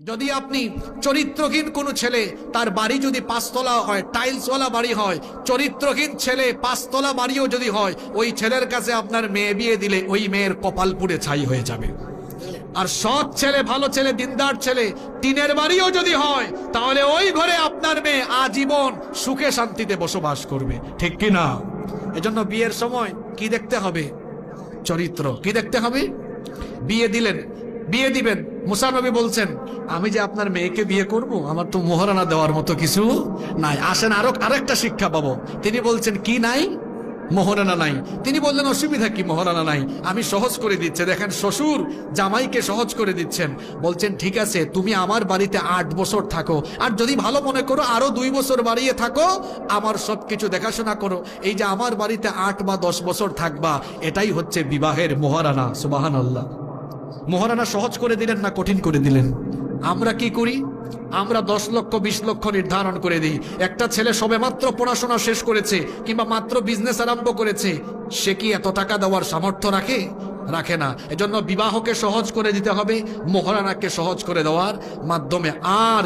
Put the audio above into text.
যদি আপনি চরিত্রহীন কোনো ছেলে, তার বাড়ি যদি পাঁচতলা হয়, টাইলসওয়ালা বাড়ি হয়, চরিত্রহীন ছেলে পাঁচতলা বাড়িও যদি হয়, ওই ছেলের কাছে আপনার মেয়ে বিয়ে দিলে ওই মেয়ের কপাল পুড়ে ছাই হয়ে যাবে। আর সৎ ছেলে, ভালো ছেলে, দিনদার ছেলে, টিনের বাড়িও যদি হয়, তাহলে ওই ঘরে আপনার মেয়ে আজীবন সুখে শান্তিতে বসবাস করবে। ঠিক কি না? এজন্য বিয়ের সময় কি দেখতে হবে? চরিত্র। কি দেখতে হবে? বিয়ে দিলেন। বিয়ে দিবেন। মুসানবী বলছেন, আমি যে আপনার মেয়েকে বিয়ে করব, আমার তো মোহরানা দেওয়ার মতো কিছু নাই। আসেন আরও আরেকটা শিক্ষা পাবো। তিনি বলছেন, কি নাই? মোহরানা নাই। তিনি বললেন, অসুবিধা কি? মোহরানা নাই। আমি সহজ করে দিচ্ছে। দেখেন, শ্বশুর জামাইকে সহজ করে দিচ্ছেন। বলছেন, ঠিক আছে, তুমি আমার বাড়িতে আট বছর থাকো। আর যদি ভালো মনে করো, আরও দুই বছর বাড়িয়ে থাকো, আমার সবকিছু দেখাশোনা করো। এই যে আমার বাড়িতে আট বা দশ বছর থাকবা, এটাই হচ্ছে বিবাহের মোহরানা। সুবাহান আল্লাহ মোহরানা সহজ করে দিলেন না কঠিন করে দিলেন? আমরা কি করি? আমরা দশ লক্ষ, বিশ লক্ষ নির্ধারণ করে দিই। একটা ছেলে সবে মাত্র পড়াশোনা শেষ করেছে কিংবা মাত্র বিজনেস আরম্ভ করেছে, সে কি এত টাকা দেওয়ার সামর্থ্য রাখে? রাখে না। এজন্য বিবাহকে সহজ করে দিতে হবে, মহারানাকে সহজ করে দেওয়ার মাধ্যমে। আর